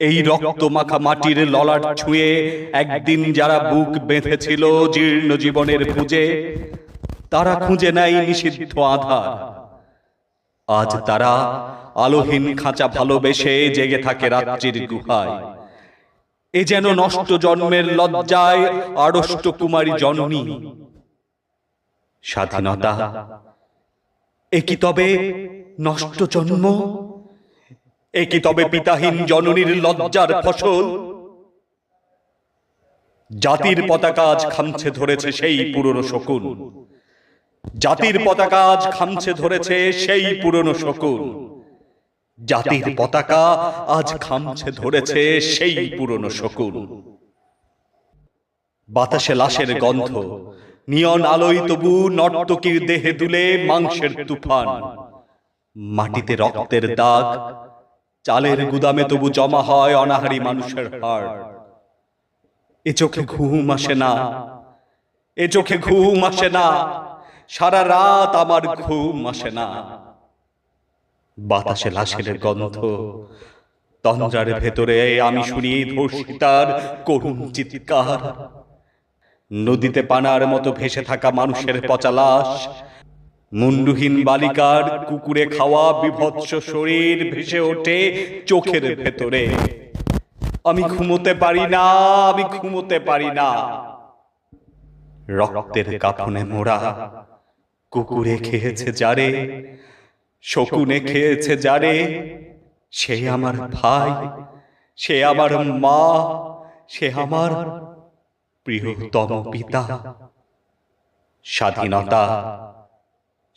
এই রক্ত মাখা মাটির ললাট ছুঁয়ে একদিন যারা বুক বেঁধেছিল জীর্ণ জীবনের খুঁজে তারা খুঁজে নেয় নিষিদ্ধ আধার। আজ তারা আলোহীন খাঁচা ভালোবেসে জেগে থাকে রাত্রির গুহায়। এ যেন নষ্ট জন্মের লজ্জায় আড়ষ্ট কুমারী জননী। স্বাধীনতা। এ কি তবে নষ্ট জন্ম? এ কি তবে পিতাহীন জননীর লজ্জার ফসল? জাতির পতাকা আজ খামছে ধরেছে সেই পুরনো শকুন। জাতির পতাকা আজ খামছে ধরেছে সেই পুরনো শকুন। জাতির পতাকা আজ খামছে ধরেছে সেই পুরনো শকুন। বাতাসে লাশের গন্ধ। নিয়ন আলোয় তবু নর্তকীর দেহে দুলে মাংসের তুফান। মাটিতে রক্তের দাগ। চালের গুদামে তবু জমা হয় অনাহারি মানুষের হাড়। এ চোখে ঘুম আসে না। এ চোখে ঘুম আসে না। সারা রাত আমার ঘুম আসে না। বাতাসে লাশের গন্ধ। তন্দ্রার ভেতরে আমি শুনি ধর্ষিতার করুণ চিৎকার। নদীতে পানার মতো ভেসে থাকা মানুষের পচা লাশ। মুন্ডুহীন বালিকার কুকুরে খাওয়া বিভৎস শরীর ভেসে ওঠে চোখের ভেতরে। আমি ঘুমোতে পারি না, আমি ঘুমোতে পারি না। রক্তের কাফনে মোড়া কুকুরে খেয়েছে যারে, শকুনে খেয়েছে যারে, সে আমার ভাই, সে আমার মা, সে আমার প্রিয়তম পিতা। স্বাধীনতা